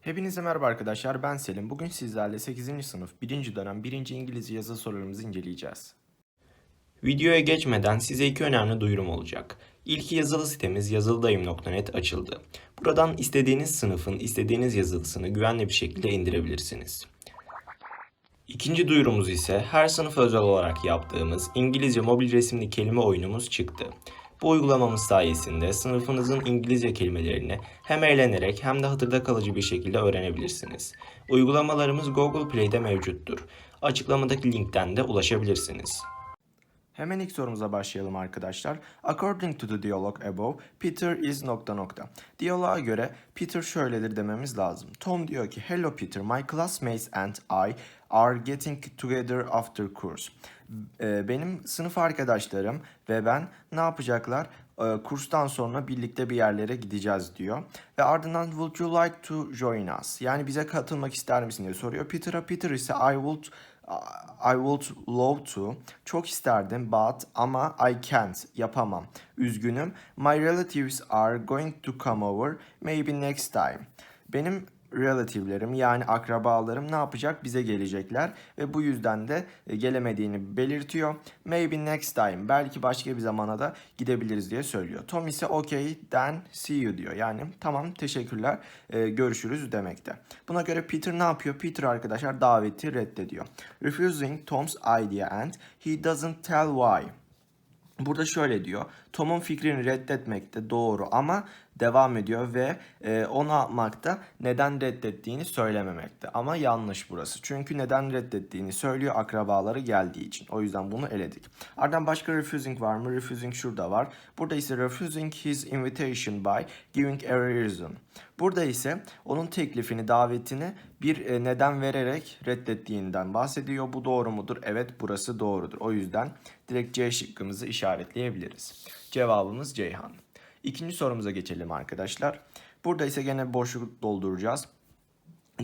Hepinize merhaba arkadaşlar ben Selim. Bugün sizlerle 8. sınıf 1. dönem 1. İngilizce yazı sorularımızı inceleyeceğiz. Videoya geçmeden size iki önemli duyurum olacak. İlk yazılı sitemiz yazılıdayım.net açıldı. Buradan istediğiniz sınıfın istediğiniz yazılısını güvenli bir şekilde indirebilirsiniz. İkinci duyurumuz ise her sınıf özel olarak yaptığımız İngilizce mobil resimli kelime oyunumuz çıktı. Bu uygulamamız sayesinde sınıfınızın İngilizce kelimelerini hem eğlenerek hem de hatırda kalıcı bir şekilde öğrenebilirsiniz. Uygulamalarımız Google Play'de mevcuttur. Açıklamadaki linkten de ulaşabilirsiniz. Hemen ilk sorumuza başlayalım arkadaşlar. According to the dialogue above, Peter is nokta nokta. Diyaloğa göre Peter şöyledir dememiz lazım. Tom diyor ki, Hello Peter, my classmates and I are getting together after course. Ee, Benim sınıf arkadaşlarım ve ben ne yapacaklar? Ee, Kurstan sonra birlikte bir yerlere gideceğiz diyor. Ve ardından would you like to join us? Yani bize katılmak ister misin diye soruyor. Peter'a Peter ise I would I would love to. Çok isterdim but ama I can't. Yapamam. Üzgünüm. My relatives are going to come over. Maybe next time. Benim relativlerim yani akrabalarım ne yapacak? Bize gelecekler ve bu yüzden de e, gelemediğini belirtiyor. Maybe next time. Belki başka bir zamana da gidebiliriz diye söylüyor. Tom ise okay then see you diyor. Yani tamam teşekkürler e, görüşürüz demekte. Buna göre Peter ne yapıyor? Peter arkadaşlar daveti reddediyor. Refusing Tom's idea and he doesn't tell why. Burada şöyle diyor. Tom'un fikrini reddetmekte doğru ama devam ediyor ve e, onu yapmakta neden reddettiğini söylememekte. Ama yanlış burası. Çünkü neden reddettiğini söylüyor akrabaları geldiği için. O yüzden bunu eledik. Ardından başka refusing var mı? Refusing şurada var. Burada ise refusing his invitation by giving a reason. Burada ise onun teklifini, davetini bir e, neden vererek reddettiğinden bahsediyor. Bu doğru mudur? Evet burası doğrudur. O yüzden direkt C şıkkımızı işaretleyebiliriz. Cevabımız Ceyhan. İkinci sorumuza geçelim arkadaşlar. Burada ise gene boşluk dolduracağız.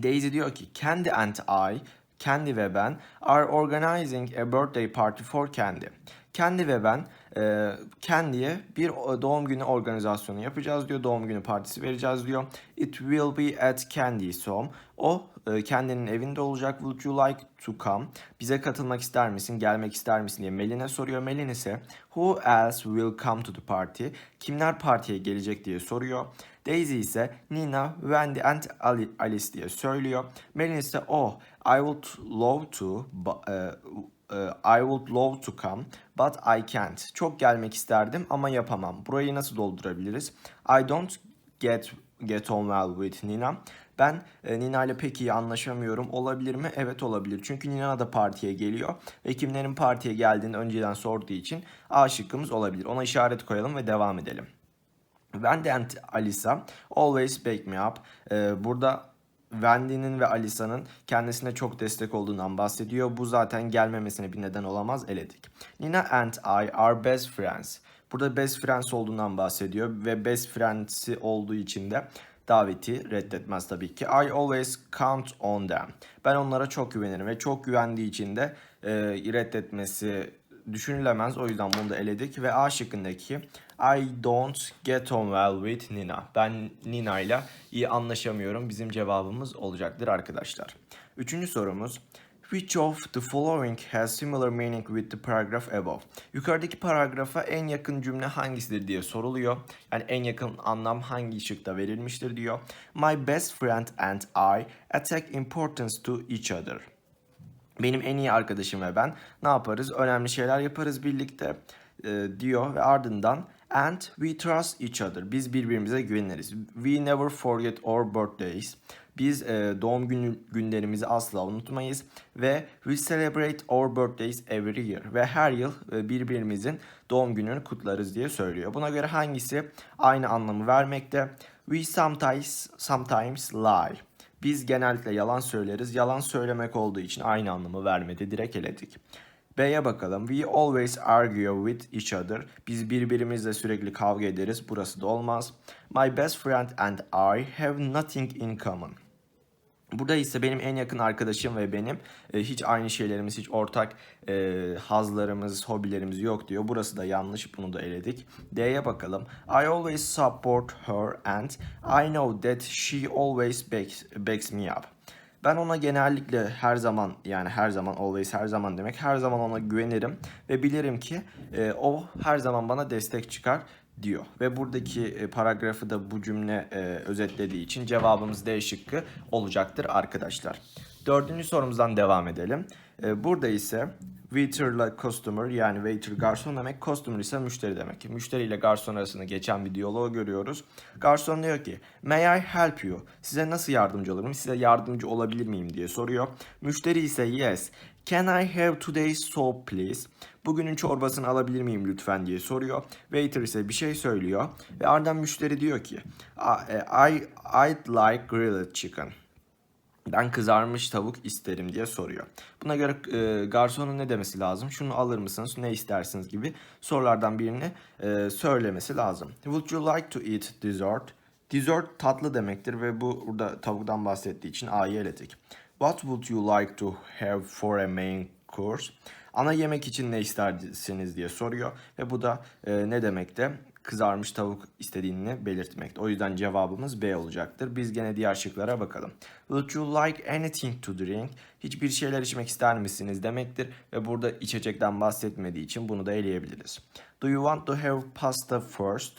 Daisy diyor ki Candy and I, Candy ve ben are organizing a birthday party for Candy. Candy ve ben e, Candy'ye bir doğum günü organizasyonu yapacağız diyor. Doğum günü partisi vereceğiz diyor. It will be at Candy's home. O e, Candy'nin evinde olacak. Would you like to come? Bize katılmak ister misin? Gelmek ister misin diye Melin'e soruyor. Melin ise who else will come to the party? Kimler partiye gelecek diye soruyor. Daisy ise Nina, Wendy and Ali- Alice diye söylüyor. Melin ise oh I would love to bu- e, e, I would love to come but I can't. Çok gelmek isterdim ama yapamam. Burayı nasıl doldurabiliriz? I don't get get on well with Nina. Ben e, Nina ile pek iyi anlaşamıyorum. Olabilir mi? Evet olabilir. Çünkü Nina da partiye geliyor. Ve kimlerin partiye geldiğini önceden sorduğu için A şıkkımız olabilir. Ona işaret koyalım ve devam edelim. Wendy and Alisa always back me up. Ee, burada Wendy'nin ve Alisa'nın kendisine çok destek olduğundan bahsediyor. Bu zaten gelmemesine bir neden olamaz eledik. Nina and I are best friends. Burada best friends olduğundan bahsediyor ve best friends'i olduğu için de daveti reddetmez tabii ki. I always count on them. Ben onlara çok güvenirim ve çok güvendiği için de e, reddetmesi düşünülemez. O yüzden bunu da eledik. Ve A şıkkındaki I don't get on well with Nina. Ben Nina ile iyi anlaşamıyorum. Bizim cevabımız olacaktır arkadaşlar. Üçüncü sorumuz. Which of the following has similar meaning with the paragraph above? Yukarıdaki paragrafa en yakın cümle hangisidir diye soruluyor. Yani en yakın anlam hangi şıkta verilmiştir diyor. My best friend and I attach importance to each other. Benim en iyi arkadaşım ve ben ne yaparız? Önemli şeyler yaparız birlikte e, diyor ve ardından and we trust each other. Biz birbirimize güveniriz. We never forget our birthdays. Biz e, doğum günü günlerimizi asla unutmayız ve we celebrate our birthdays every year ve her yıl e, birbirimizin doğum gününü kutlarız diye söylüyor. Buna göre hangisi aynı anlamı vermekte? We sometimes sometimes lie. Biz genellikle yalan söyleriz. Yalan söylemek olduğu için aynı anlamı vermedi. Direkt eledik. B'ye bakalım. We always argue with each other. Biz birbirimizle sürekli kavga ederiz. Burası da olmaz. My best friend and I have nothing in common. Burada ise benim en yakın arkadaşım ve benim e, hiç aynı şeylerimiz, hiç ortak e, hazlarımız, hobilerimiz yok diyor. Burası da yanlış, bunu da eledik. D'ye bakalım. I always support her and I know that she always backs, backs me up. Ben ona genellikle her zaman yani her zaman always her zaman demek her zaman ona güvenirim ve bilirim ki e, o her zaman bana destek çıkar diyor. Ve buradaki e, paragrafı da bu cümle e, özetlediği için cevabımız D şıkkı olacaktır arkadaşlar. Dördüncü sorumuzdan devam edelim. E, burada ise waiter'la customer yani waiter garson demek, customer ise müşteri demek. Müşteri ile garson arasında geçen bir diyaloğu görüyoruz. Garson diyor ki, may I help you? Size nasıl yardımcı olurum? Size yardımcı olabilir miyim diye soruyor. Müşteri ise yes. Can I have today's soap please? Bugünün çorbasını alabilir miyim lütfen diye soruyor. Waiter ise bir şey söylüyor ve ardından müşteri diyor ki I, I'd like grilled chicken. Ben kızarmış tavuk isterim diye soruyor. Buna göre e, garsonun ne demesi lazım? Şunu alır mısınız? Ne istersiniz gibi sorulardan birini e, söylemesi lazım. Would you like to eat dessert? Dessert tatlı demektir ve bu burada tavuktan bahsettiği için A'yı eledik. What would you like to have for a main course? Ana yemek için ne istersiniz diye soruyor ve bu da e, ne demekte? Kızarmış tavuk istediğini belirtmekte. O yüzden cevabımız B olacaktır. Biz gene diğer şıklara bakalım. Would you like anything to drink? Hiçbir şeyler içmek ister misiniz demektir ve burada içecekten bahsetmediği için bunu da eleyebiliriz. Do you want to have pasta first?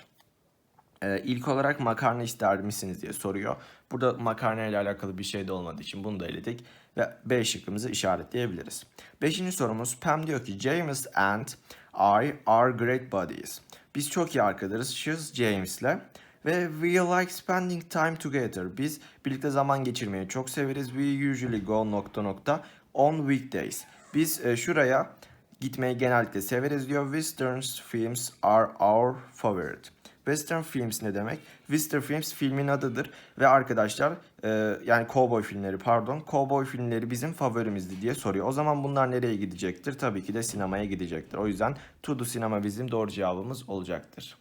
Ee, ilk olarak makarna ister misiniz diye soruyor. Burada makarna ile alakalı bir şey de olmadığı için bunu da eledik. Ve B şıkkımızı işaretleyebiliriz. Beşinci sorumuz Pam diyor ki James and I are great buddies. Biz çok iyi arkadaşız James'le. Ve we like spending time together. Biz birlikte zaman geçirmeyi çok severiz. We usually go nokta nokta on weekdays. Biz e, şuraya gitmeyi genellikle severiz diyor. Western films are our favorite. Western films ne demek? Western films filmin adıdır ve arkadaşlar e, yani cowboy filmleri pardon cowboy filmleri bizim favorimizdi diye soruyor. O zaman bunlar nereye gidecektir? Tabii ki de sinemaya gidecektir. O yüzden to the sinema bizim doğru cevabımız olacaktır.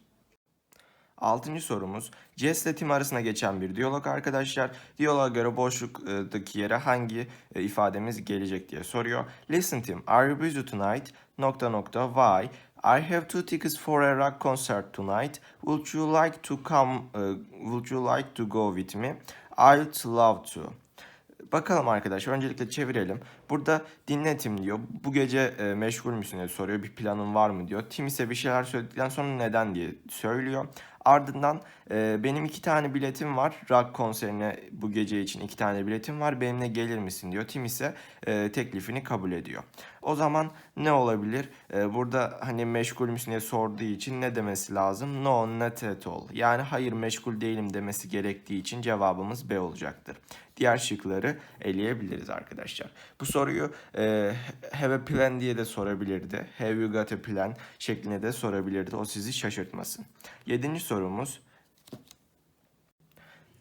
Altıncı sorumuz Jess ile Tim arasında geçen bir diyalog arkadaşlar. Diyaloğa göre boşluktaki yere hangi e, ifademiz gelecek diye soruyor. Listen Tim, are you busy tonight? Nokta nokta why? I have two tickets for a rock concert tonight. Would you like to come? uh, would you like to go with me? I'd love to. Bakalım arkadaşlar öncelikle çevirelim. Burada dinle Tim diyor. Bu gece e, meşgul müsün diye soruyor. Bir planın var mı diyor. Tim ise bir şeyler söyledikten sonra neden diye söylüyor. Ardından e, benim iki tane biletim var. Rock konserine bu gece için iki tane biletim var. Benimle gelir misin diyor. Tim ise e, teklifini kabul ediyor. O zaman ne olabilir? E, burada hani meşgul müsün diye sorduğu için ne demesi lazım? No, not at all. Yani hayır meşgul değilim demesi gerektiği için cevabımız B olacaktır. Diğer şıkları eleyebiliriz arkadaşlar. Bu soruyu e, have a plan diye de sorabilirdi. Have you got a plan şeklinde de sorabilirdi. O sizi şaşırtmasın. Yedinci sorumuz.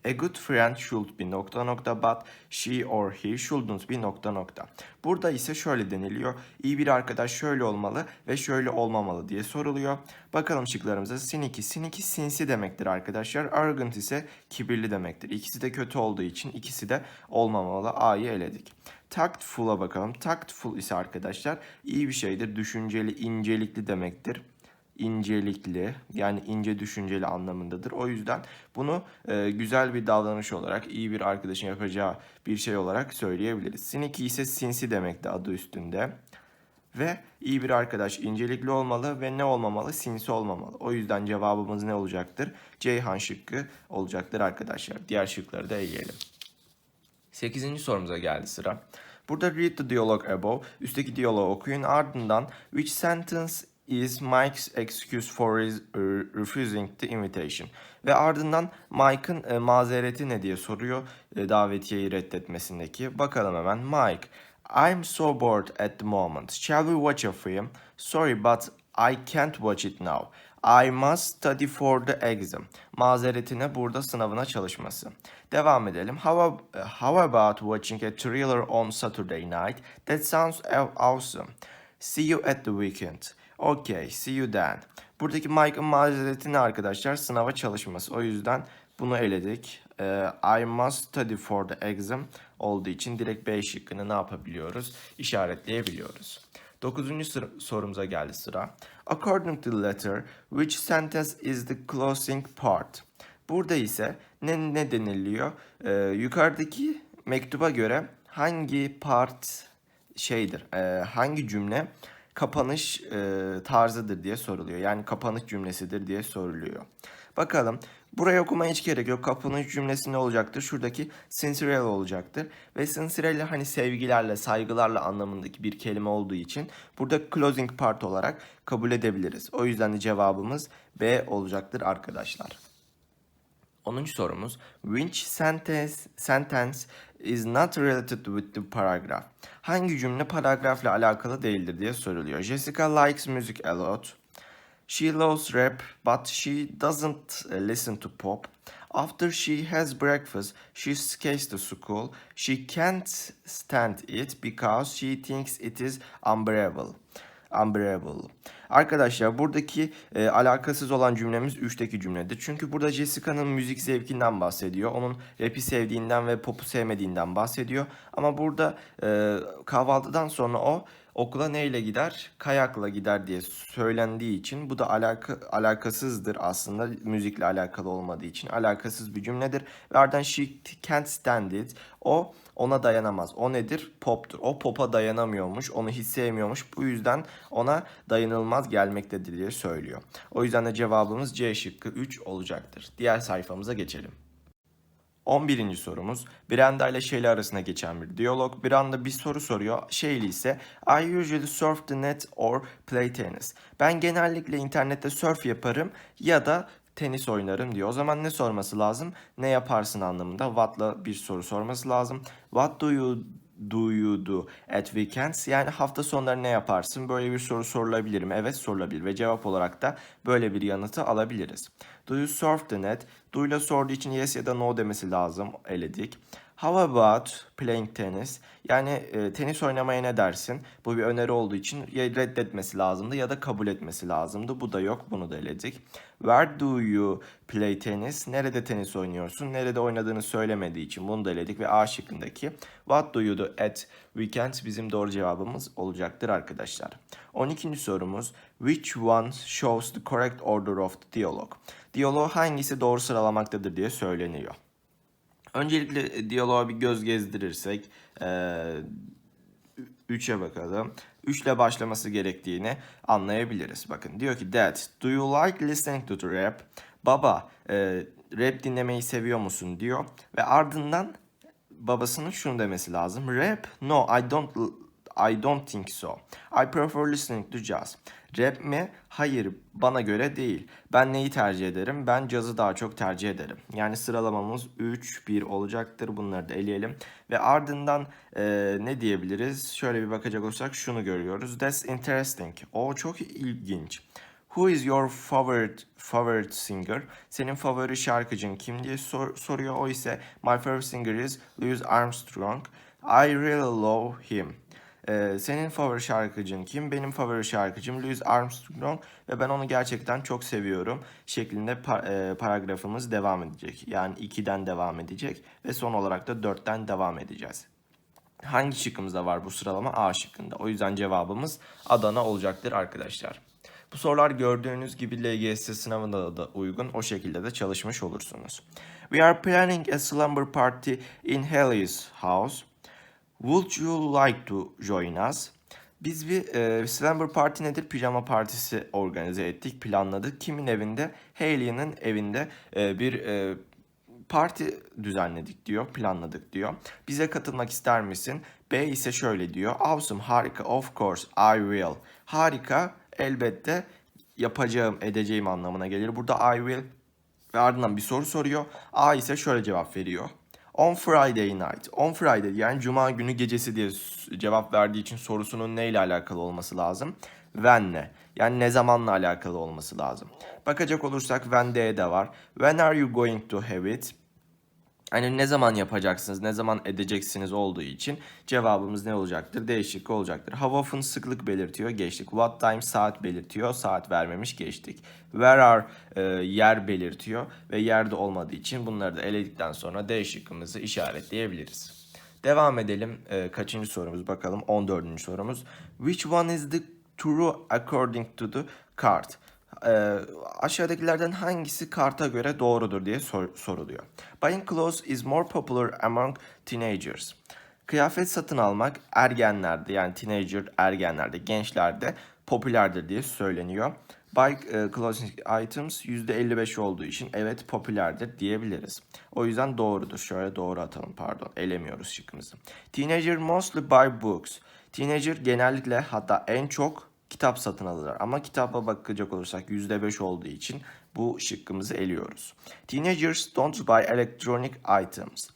A good friend should be nokta nokta but she or he shouldn't be nokta nokta. Burada ise şöyle deniliyor. İyi bir arkadaş şöyle olmalı ve şöyle olmamalı diye soruluyor. Bakalım şıklarımıza. Siniki. Siniki sinsi demektir arkadaşlar. Arrogant ise kibirli demektir. İkisi de kötü olduğu için ikisi de olmamalı. A'yı eledik. Tactful'a bakalım. Tactful ise arkadaşlar iyi bir şeydir. Düşünceli, incelikli demektir incelikli yani ince düşünceli anlamındadır. O yüzden bunu e, güzel bir davranış olarak, iyi bir arkadaşın yapacağı bir şey olarak söyleyebiliriz. Siniki ise sinsi demekti adı üstünde. Ve iyi bir arkadaş incelikli olmalı ve ne olmamalı? Sinsi olmamalı. O yüzden cevabımız ne olacaktır? Ceyhan şıkkı olacaktır arkadaşlar. Diğer şıkları da eleyelim. 8. sorumuza geldi sıra. Burada read the dialogue above. Üstteki diyaloğu okuyun. Ardından which sentence is Mike's excuse for his, uh, refusing the invitation. Ve ardından Mike'ın e, mazereti ne diye soruyor e, davetiyeyi reddetmesindeki. Bakalım hemen Mike. I'm so bored at the moment. Shall we watch a film? Sorry but I can't watch it now. I must study for the exam. Mazeretine burada sınavına çalışması. Devam edelim. How, how about watching a thriller on Saturday night? That sounds awesome. See you at the weekend. Okay, see you then. Buradaki Mike'ın mazereti ne arkadaşlar? Sınava çalışması. O yüzden bunu eledik. e, I must study for the exam olduğu için direkt B şıkkını ne yapabiliyoruz? İşaretleyebiliyoruz. Dokuzuncu sorumuza geldi sıra. According to the letter, which sentence is the closing part? Burada ise ne, ne deniliyor? Ee, yukarıdaki mektuba göre hangi part şeydir, e, hangi cümle kapanış e, tarzıdır diye soruluyor. Yani kapanış cümlesidir diye soruluyor. Bakalım. Buraya okumaya hiç gerek yok. Kapanış cümlesi ne olacaktır? Şuradaki sincerely olacaktır. Ve sincerely hani sevgilerle, saygılarla anlamındaki bir kelime olduğu için burada closing part olarak kabul edebiliriz. O yüzden de cevabımız B olacaktır arkadaşlar. 10. sorumuz Which sentence, sentence is not related with the paragraph? Hangi cümle paragrafla alakalı değildir diye soruluyor. Jessica likes music a lot. She loves rap but she doesn't uh, listen to pop. After she has breakfast, she skates to school. She can't stand it because she thinks it is unbearable. Unbearable. Arkadaşlar buradaki e, alakasız olan cümlemiz 3'teki cümledir. Çünkü burada Jessica'nın müzik zevkinden bahsediyor. Onun rap'i sevdiğinden ve pop'u sevmediğinden bahsediyor. Ama burada e, kahvaltıdan sonra o okula neyle gider? Kayakla gider diye söylendiği için bu da alaka, alakasızdır aslında müzikle alakalı olmadığı için alakasız bir cümledir. Ve ardından she can't stand it. O ona dayanamaz. O nedir? Pop'tur. O pop'a dayanamıyormuş. Onu hiç sevmiyormuş. Bu yüzden ona dayanılmaz gelmektedir diye söylüyor. O yüzden de cevabımız C şıkkı 3 olacaktır. Diğer sayfamıza geçelim. 11. sorumuz Brenda ile Shelly arasında geçen bir diyalog. Brenda bir soru soruyor. Shelly ise I usually surf the net or play tennis. Ben genellikle internette surf yaparım ya da tenis oynarım diyor. O zaman ne sorması lazım? Ne yaparsın anlamında what'la bir soru sorması lazım. What do you do you do at weekends? Yani hafta sonları ne yaparsın? Böyle bir soru sorulabilir mi? Evet sorulabilir ve cevap olarak da böyle bir yanıtı alabiliriz. Do you surf the net? Do ile sorduğu için yes ya da no demesi lazım. Eledik. How about playing tennis? Yani e, tenis oynamaya ne dersin? Bu bir öneri olduğu için ya reddetmesi lazımdı ya da kabul etmesi lazımdı. Bu da yok. Bunu da eledik. Where do you play tennis? Nerede tenis oynuyorsun? Nerede oynadığını söylemediği için bunu da eledik. Ve A şıkkındaki What do you do at weekends bizim doğru cevabımız olacaktır arkadaşlar. 12. sorumuz Which one shows the correct order of the dialogue? Diyaloğu hangisi doğru sıralamaktadır diye söyleniyor. Öncelikle e, diyaloğa bir göz gezdirirsek 3'e bakalım. 3 ile başlaması gerektiğini anlayabiliriz. Bakın diyor ki Dad, do you like listening to the rap? Baba, e, rap dinlemeyi seviyor musun diyor. Ve ardından babasının şunu demesi lazım. Rap? No, I don't I don't think so. I prefer listening to jazz. Rap mi? Hayır, bana göre değil. Ben neyi tercih ederim? Ben cazı daha çok tercih ederim. Yani sıralamamız 3-1 olacaktır. Bunları da eleyelim. Ve ardından e, ne diyebiliriz? Şöyle bir bakacak olursak şunu görüyoruz. That's interesting. O çok ilginç. Who is your favorite favorite singer? Senin favori şarkıcın kim diye sor, soruyor. O ise my favorite singer is Louis Armstrong. I really love him. Ee, senin favori şarkıcın kim? Benim favori şarkıcım Louis Armstrong ve ben onu gerçekten çok seviyorum şeklinde par- e, paragrafımız devam edecek. Yani 2'den devam edecek ve son olarak da 4'ten devam edeceğiz. Hangi şıkkımızda var bu sıralama? A şıkkında. O yüzden cevabımız Adana olacaktır arkadaşlar. Bu sorular gördüğünüz gibi LGS sınavında da uygun. O şekilde de çalışmış olursunuz. We are planning a slumber party in Haley's house. Would you like to join us? Biz bir e, slumber party nedir? Pijama partisi organize ettik, planladık. Kimin evinde? Hayley'nin evinde e, bir e, parti düzenledik diyor, planladık diyor. Bize katılmak ister misin? B ise şöyle diyor. Awesome, harika, of course, I will. Harika, elbette yapacağım, edeceğim anlamına gelir. Burada I will ve ardından bir soru soruyor. A ise şöyle cevap veriyor. On Friday night. On Friday yani cuma günü gecesi diye cevap verdiği için sorusunun neyle alakalı olması lazım? When'le. Yani ne zamanla alakalı olması lazım. Bakacak olursak when'de de var. When are you going to have it? Hani ne zaman yapacaksınız, ne zaman edeceksiniz olduğu için cevabımız ne olacaktır? Değişik olacaktır. How often sıklık belirtiyor, geçtik. What time saat belirtiyor, saat vermemiş, geçtik. Where are e, yer belirtiyor ve yerde olmadığı için bunları da eledikten sonra D şıkkımızı işaretleyebiliriz. Devam edelim. E, kaçıncı sorumuz bakalım. 14. sorumuz. Which one is the true according to the card? Ee, aşağıdakilerden hangisi karta göre doğrudur diye sor- soruluyor. Buying clothes is more popular among teenagers. Kıyafet satın almak ergenlerde yani teenager ergenlerde, gençlerde popülerdir diye söyleniyor. Buy e, clothing items %55 olduğu için evet popülerdir diyebiliriz. O yüzden doğrudur. Şöyle doğru atalım pardon. Elemiyoruz şıkkımızı. Teenager mostly buy books. Teenager genellikle hatta en çok kitap satın alırlar. Ama kitaba bakacak olursak %5 olduğu için bu şıkkımızı eliyoruz. Teenagers don't buy electronic items.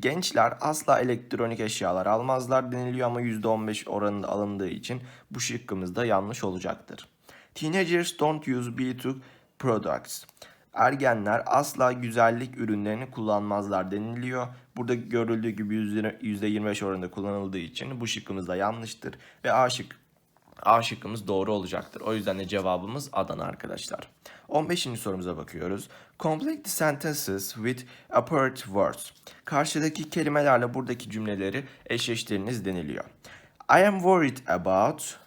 Gençler asla elektronik eşyalar almazlar deniliyor ama %15 oranında alındığı için bu şıkkımız da yanlış olacaktır. Teenagers don't use beauty products. Ergenler asla güzellik ürünlerini kullanmazlar deniliyor. Burada görüldüğü gibi %25 oranında kullanıldığı için bu şıkkımız da yanlıştır. Ve A şık A şıkkımız doğru olacaktır. O yüzden de cevabımız Adana arkadaşlar. 15. sorumuza bakıyoruz. Complete the sentences with apart words. Karşıdaki kelimelerle buradaki cümleleri eşleştiriniz deniliyor. I am worried about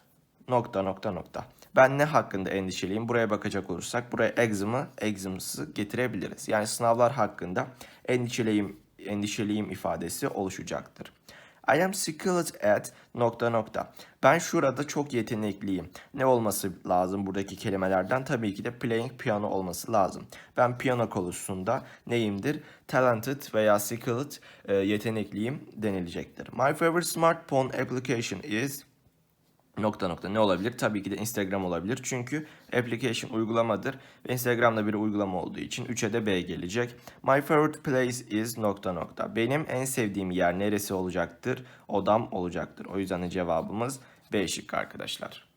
nokta nokta nokta. Ben ne hakkında endişeliyim? Buraya bakacak olursak buraya exam'ı, exam'sı getirebiliriz. Yani sınavlar hakkında endişeliyim, endişeliyim ifadesi oluşacaktır. I am skilled at nokta nokta. Ben şurada çok yetenekliyim. Ne olması lazım buradaki kelimelerden? Tabii ki de playing piano olması lazım. Ben piyano konusunda neyimdir? Talented veya skilled e, yetenekliyim denilecektir. My favorite smartphone application is nokta nokta ne olabilir? Tabii ki de Instagram olabilir. Çünkü application uygulamadır ve Instagram'da bir uygulama olduğu için 3'e de B gelecek. My favorite place is nokta nokta. Benim en sevdiğim yer neresi olacaktır? Odam olacaktır. O yüzden de cevabımız B şıkkı arkadaşlar.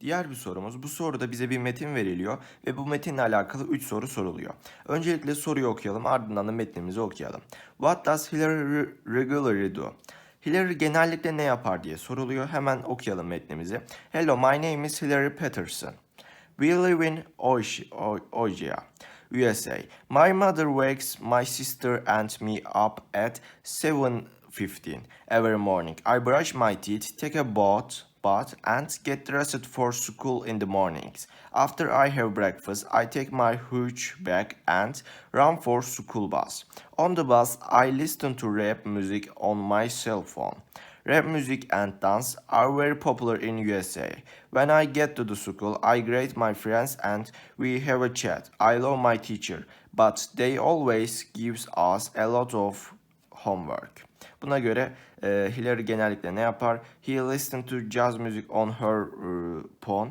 Diğer bir sorumuz. Bu soruda bize bir metin veriliyor ve bu metinle alakalı 3 soru soruluyor. Öncelikle soruyu okuyalım ardından da metnimizi okuyalım. What does Hillary regularly do? Hillary genellikle ne yapar diye soruluyor. Hemen okuyalım metnimizi. Hello, my name is Hillary Peterson. We live in Georgia, USA. My mother wakes my sister and me up at 7.15 every morning. I brush my teeth, take a bath, and get dressed for school in the mornings. After I have breakfast, I take my huge bag and run for school bus. On the bus, I listen to rap music on my cell phone. Rap music and dance are very popular in USA. When I get to the school, I greet my friends and we have a chat. I love my teacher, but they always gives us a lot of homework. Buna göre e, Hillary genellikle ne yapar? He listen to jazz music on her e, phone.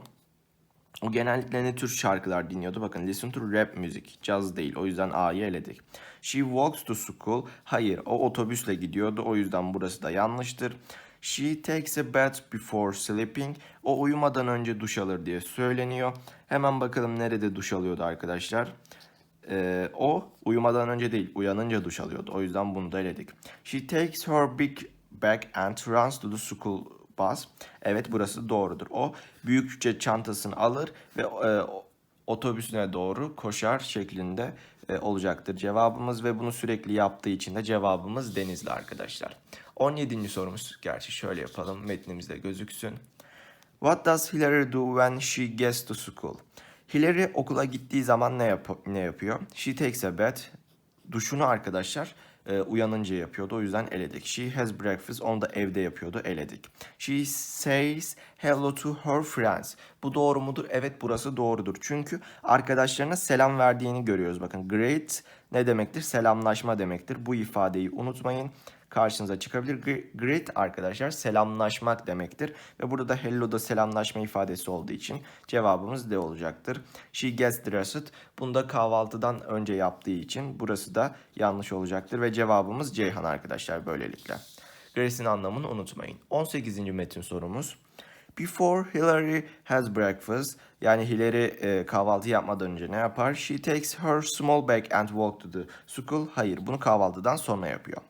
O genellikle ne tür şarkılar dinliyordu? Bakın listen to rap müzik. Jazz değil. O yüzden A'yı eledik. She walks to school. Hayır. O otobüsle gidiyordu. O yüzden burası da yanlıştır. She takes a bath before sleeping. O uyumadan önce duş alır diye söyleniyor. Hemen bakalım nerede duş alıyordu arkadaşlar. Ee, o uyumadan önce değil, uyanınca duş alıyordu. O yüzden bunu da eledik. She takes her big bag and runs to the school bus. Evet burası doğrudur. O büyükçe çantasını alır ve e, otobüsüne doğru koşar şeklinde e, olacaktır cevabımız ve bunu sürekli yaptığı için de cevabımız Denizli arkadaşlar. 17. sorumuz gerçi şöyle yapalım metnimizde gözüksün. What does Hillary do when she gets to school? Hillary okula gittiği zaman ne, yap ne yapıyor? She takes a bath. Duşunu arkadaşlar e, uyanınca yapıyordu. O yüzden eledik. She has breakfast. Onu da evde yapıyordu. Eledik. She says hello to her friends. Bu doğru mudur? Evet burası doğrudur. Çünkü arkadaşlarına selam verdiğini görüyoruz. Bakın great ne demektir? Selamlaşma demektir. Bu ifadeyi unutmayın karşınıza çıkabilir. Greet arkadaşlar selamlaşmak demektir. Ve burada da hello da selamlaşma ifadesi olduğu için cevabımız D olacaktır. She gets dressed. Bunda kahvaltıdan önce yaptığı için burası da yanlış olacaktır. Ve cevabımız Ceyhan arkadaşlar böylelikle. Grace'in anlamını unutmayın. 18. metin sorumuz. Before Hillary has breakfast, yani Hillary e, kahvaltı yapmadan önce ne yapar? She takes her small bag and walk to the school. Hayır, bunu kahvaltıdan sonra yapıyor.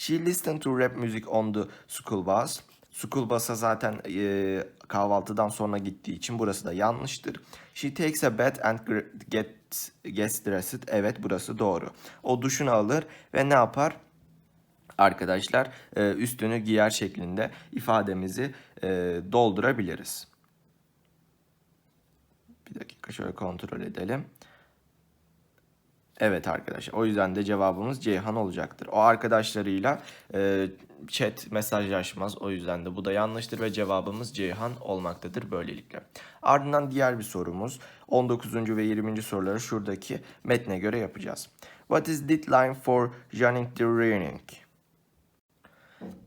She listens to rap music on the school bus. School bus'a zaten e, kahvaltıdan sonra gittiği için burası da yanlıştır. She takes a bath and gets, gets dressed. Evet burası doğru. O duşunu alır ve ne yapar? Arkadaşlar e, üstünü giyer şeklinde ifademizi e, doldurabiliriz. Bir dakika şöyle kontrol edelim. Evet arkadaşlar. O yüzden de cevabımız Ceyhan olacaktır. O arkadaşlarıyla e, chat mesajlaşmaz. O yüzden de bu da yanlıştır ve cevabımız Ceyhan olmaktadır böylelikle. Ardından diğer bir sorumuz 19. ve 20. soruları şuradaki metne göre yapacağız. What is deadline for joining the training?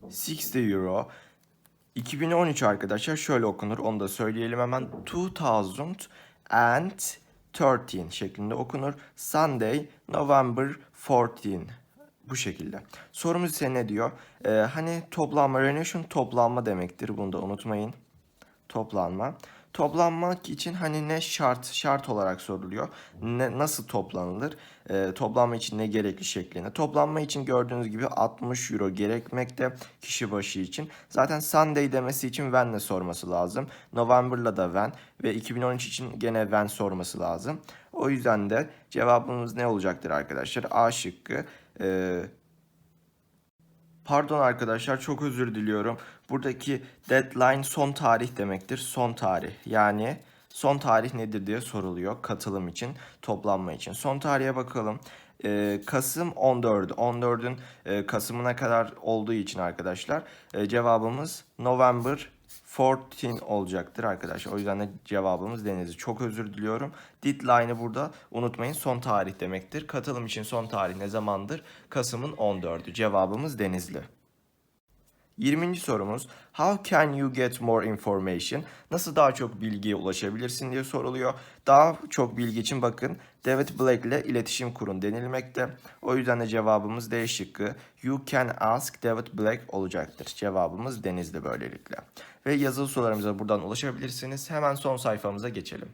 60 euro. 2013 arkadaşlar şöyle okunur onu da söyleyelim hemen. 2000 and 13 şeklinde okunur. Sunday, November 14 bu şekilde. Sorumuz ise ne diyor? Ee, hani toplanma, reunion toplanma demektir. Bunu da unutmayın. Toplanma. Toplanmak için hani ne şart şart olarak soruluyor. Ne, nasıl toplanılır? E, toplanma için ne gerekli şeklinde. Toplanma için gördüğünüz gibi 60 euro gerekmekte kişi başı için. Zaten Sunday demesi için When'le sorması lazım. November'la da When ve 2013 için gene When sorması lazım. O yüzden de cevabımız ne olacaktır arkadaşlar? A şıkkı. E, Pardon arkadaşlar çok özür diliyorum. Buradaki deadline son tarih demektir. Son tarih. Yani son tarih nedir diye soruluyor katılım için, toplanma için. Son tarihe bakalım. Ee, Kasım 14. 14'ün e, Kasım'ına kadar olduğu için arkadaşlar e, cevabımız November 14 olacaktır arkadaşlar. O yüzden de cevabımız Denizli. Çok özür diliyorum. Deadline'ı burada unutmayın son tarih demektir. Katılım için son tarih ne zamandır? Kasım'ın 14'ü. Cevabımız Denizli. 20. sorumuz How can you get more information? Nasıl daha çok bilgiye ulaşabilirsin diye soruluyor. Daha çok bilgi için bakın David Black ile iletişim kurun denilmekte. O yüzden de cevabımız D şıkkı. You can ask David Black olacaktır. Cevabımız Denizli böylelikle. Ve yazılı sorularımıza buradan ulaşabilirsiniz. Hemen son sayfamıza geçelim.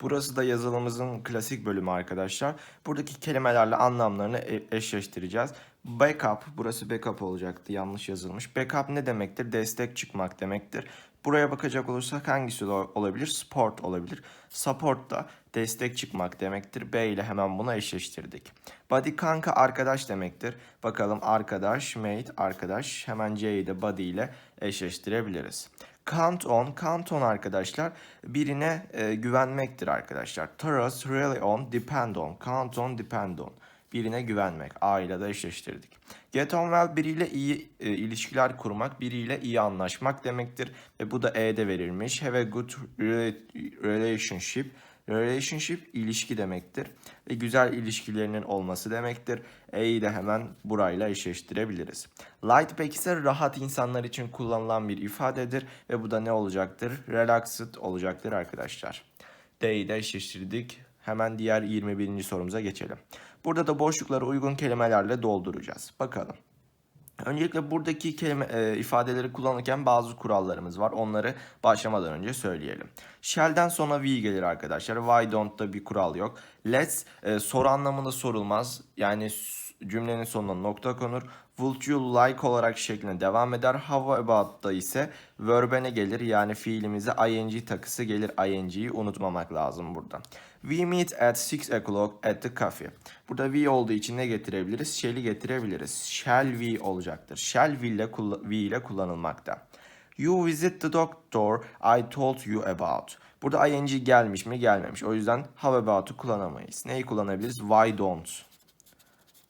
Burası da yazılımımızın klasik bölümü arkadaşlar. Buradaki kelimelerle anlamlarını e- eşleştireceğiz. Backup, burası backup olacaktı yanlış yazılmış. Backup ne demektir? Destek çıkmak demektir. Buraya bakacak olursak hangisi olabilir? Support olabilir. Support da destek çıkmak demektir. B ile hemen bunu eşleştirdik. Buddy kanka arkadaş demektir. Bakalım arkadaş, mate, arkadaş. Hemen C'yi de buddy ile eşleştirebiliriz. Count on, count on arkadaşlar birine e, güvenmektir arkadaşlar. Trust, rely on, depend on, count on, depend on. Birine güvenmek. A ile de eşleştirdik. Get on well biriyle iyi e, ilişkiler kurmak, biriyle iyi anlaşmak demektir. Ve bu da E'de verilmiş. Have a good relationship Relationship ilişki demektir ve güzel ilişkilerinin olması demektir. E'yi de hemen burayla eşleştirebiliriz. Light back ise rahat insanlar için kullanılan bir ifadedir ve bu da ne olacaktır? Relaxed olacaktır arkadaşlar. D'yi de eşleştirdik. Hemen diğer 21. sorumuza geçelim. Burada da boşlukları uygun kelimelerle dolduracağız. Bakalım. Öncelikle buradaki kelime e, ifadeleri kullanırken bazı kurallarımız var. Onları başlamadan önce söyleyelim. Shall'den sonra we gelir arkadaşlar. Why don't bir kural yok. Let's e, soru anlamında sorulmaz. Yani cümlenin sonuna nokta konur. Would you like olarak şeklinde devam eder. How about'ta ise verbe ne gelir? Yani fiilimize ing takısı gelir. ing'yi unutmamak lazım burada. We meet at 6 o'clock at the cafe. Burada we olduğu için ne getirebiliriz? Shall'i getirebiliriz. Shall we olacaktır. Shall we ile, we ile kullanılmakta. You visit the doctor I told you about. Burada ing gelmiş mi gelmemiş. O yüzden how about'u kullanamayız. Neyi kullanabiliriz? Why don't?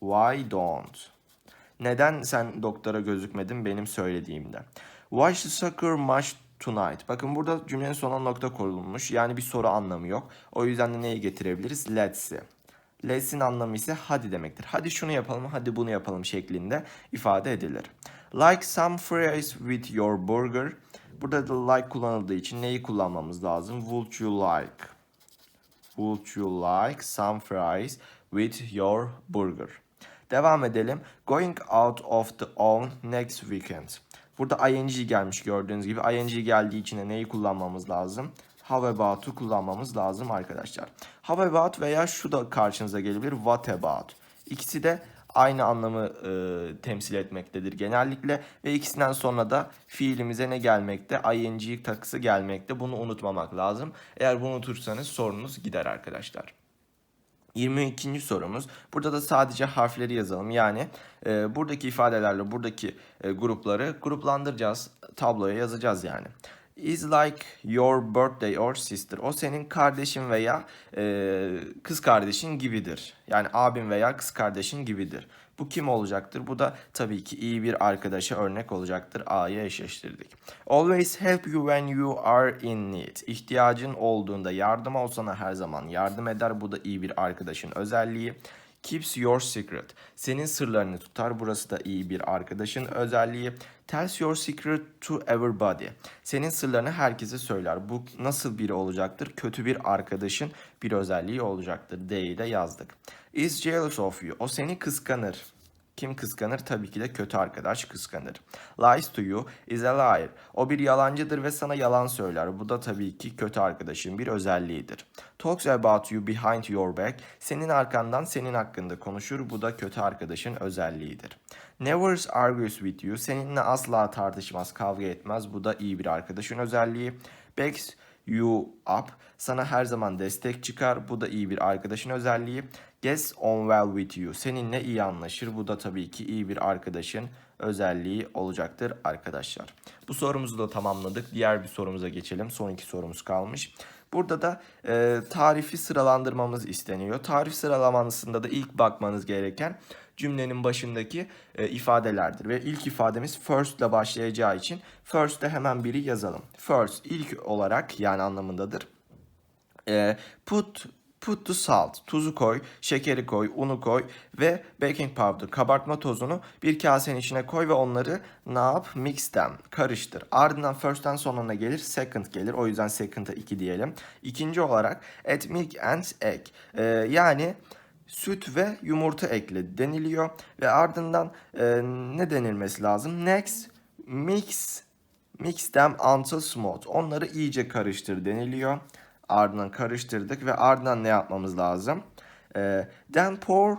Why don't? Neden sen doktora gözükmedin benim söylediğimde? Watch the soccer match tonight. Bakın burada cümlenin sonuna nokta konulmuş. Yani bir soru anlamı yok. O yüzden de neyi getirebiliriz? Let's'i. Let's'in anlamı ise hadi demektir. Hadi şunu yapalım, hadi bunu yapalım şeklinde ifade edilir. Like some fries with your burger. Burada da like kullanıldığı için neyi kullanmamız lazım? Would you like? Would you like some fries with your burger? Devam edelim. Going out of the own next weekend. Burada ing gelmiş gördüğünüz gibi. ing geldiği için de neyi kullanmamız lazım? How about'u kullanmamız lazım arkadaşlar. How about veya şu da karşınıza gelebilir. What about. İkisi de aynı anlamı e, temsil etmektedir genellikle ve ikisinden sonra da fiilimize ne gelmekte? ing takısı gelmekte. Bunu unutmamak lazım. Eğer bunu unutursanız sorunuz gider arkadaşlar. 22. sorumuz. Burada da sadece harfleri yazalım. Yani e, buradaki ifadelerle buradaki e, grupları gruplandıracağız. Tabloya yazacağız yani. Is like your birthday or sister. O senin kardeşin veya e, kız kardeşin gibidir. Yani abin veya kız kardeşin gibidir. Bu kim olacaktır? Bu da tabii ki iyi bir arkadaşa örnek olacaktır. A'ya eşleştirdik. Always help you when you are in need. İhtiyacın olduğunda yardım ol sana her zaman yardım eder. Bu da iyi bir arkadaşın özelliği. Keeps your secret. Senin sırlarını tutar. Burası da iyi bir arkadaşın özelliği. Tells your secret to everybody. Senin sırlarını herkese söyler. Bu nasıl biri olacaktır? Kötü bir arkadaşın bir özelliği olacaktır. D'yi de yazdık. Is jealous of you. O seni kıskanır. Kim kıskanır? Tabii ki de kötü arkadaş kıskanır. Lies to you is a liar. O bir yalancıdır ve sana yalan söyler. Bu da tabii ki kötü arkadaşın bir özelliğidir. Talks about you behind your back. Senin arkandan senin hakkında konuşur. Bu da kötü arkadaşın özelliğidir. Never argues with you. Seninle asla tartışmaz, kavga etmez. Bu da iyi bir arkadaşın özelliği. Backs you up. Sana her zaman destek çıkar. Bu da iyi bir arkadaşın özelliği. Gets on well with you. Seninle iyi anlaşır. Bu da tabii ki iyi bir arkadaşın özelliği olacaktır arkadaşlar. Bu sorumuzu da tamamladık. Diğer bir sorumuza geçelim. Son iki sorumuz kalmış. Burada da e, tarifi sıralandırmamız isteniyor. Tarif sıralamasında da ilk bakmanız gereken cümlenin başındaki e, ifadelerdir. Ve ilk ifademiz first ile başlayacağı için first'te hemen biri yazalım. First ilk olarak yani anlamındadır. E, put Put the salt, tuzu koy, şekeri koy, unu koy ve baking powder, kabartma tozunu bir kasenin içine koy ve onları ne yap? Mix them, karıştır. Ardından first'ten sonuna gelir, second gelir. O yüzden second'a 2 diyelim. İkinci olarak add milk and egg. Ee, yani süt ve yumurta ekle deniliyor. Ve ardından e, ne denilmesi lazım? Next, mix Mix them until smooth. Onları iyice karıştır deniliyor. Ardından karıştırdık ve ardından ne yapmamız lazım? Ee, then pour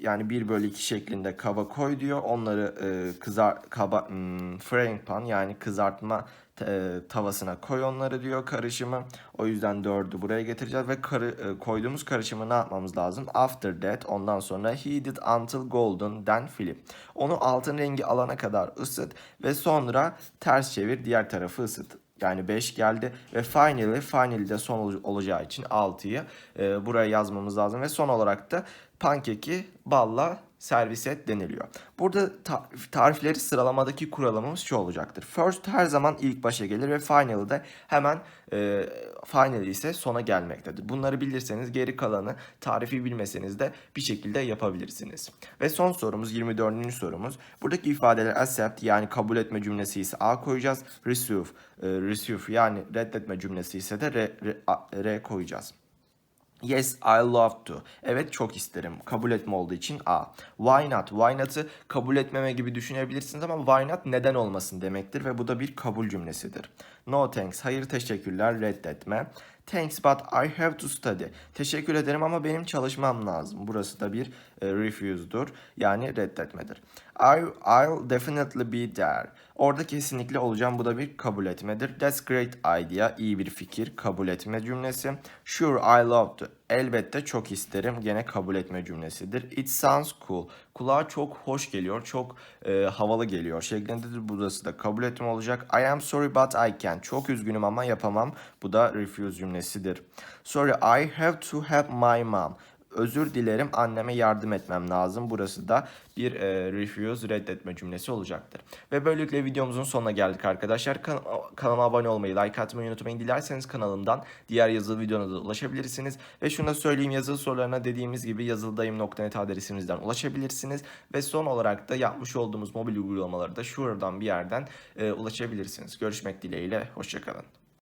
yani 1 bölü 2 şeklinde kaba koy diyor. Onları e, kızar kaba hmm, frying pan yani kızartma e, tavasına koy onları diyor karışımı. O yüzden 4'ü buraya getireceğiz ve karı, e, koyduğumuz karışımı ne yapmamız lazım? After that ondan sonra heat it until golden then flip. Onu altın rengi alana kadar ısıt ve sonra ters çevir diğer tarafı ısıt. Yani 5 geldi ve finally, finally de son ol- olacağı için 6'yı e, buraya yazmamız lazım. Ve son olarak da pankeki balla servis et deniliyor. Burada ta- tarifleri sıralamadaki kuralımız şu olacaktır. First her zaman ilk başa gelir ve final de hemen e, final ise sona gelmektedir. Bunları bilirseniz geri kalanı tarifi bilmeseniz de bir şekilde yapabilirsiniz. Ve son sorumuz 24. sorumuz. Buradaki ifadeler accept yani kabul etme cümlesi ise A koyacağız. Receive, e, receive yani reddetme cümlesi ise de re, a- re koyacağız. Yes, I love to. Evet çok isterim. Kabul etme olduğu için A. Why not? Why not'ı kabul etmeme gibi düşünebilirsiniz ama why not neden olmasın demektir ve bu da bir kabul cümlesidir. No thanks. Hayır teşekkürler. Reddetme. Thanks but I have to study. Teşekkür ederim ama benim çalışmam lazım. Burası da bir e, refuse'dur. Yani reddetmedir. I, I'll definitely be there. Orada kesinlikle olacağım. Bu da bir kabul etmedir. That's great idea. İyi bir fikir. Kabul etme cümlesi. Sure I love to. Elbette çok isterim. Gene kabul etme cümlesidir. It sounds cool. Kulağa çok hoş geliyor. Çok e, havalı geliyor şeklindedir. Burası da kabul etme olacak. I am sorry but I can't. Çok üzgünüm ama yapamam. Bu da refuse cümlesidir. Sorry I have to help my mom. Özür dilerim anneme yardım etmem lazım. Burası da bir e, refuse reddetme cümlesi olacaktır. Ve böylelikle videomuzun sonuna geldik arkadaşlar. Kan- kanalıma abone olmayı, like atmayı unutmayın. Dilerseniz kanalımdan diğer yazılı videolara da ulaşabilirsiniz. Ve şunu da söyleyeyim yazılı sorularına dediğimiz gibi yazılıdayım.net adresimizden ulaşabilirsiniz. Ve son olarak da yapmış olduğumuz mobil uygulamaları da şuradan bir yerden e, ulaşabilirsiniz. Görüşmek dileğiyle. Hoşçakalın.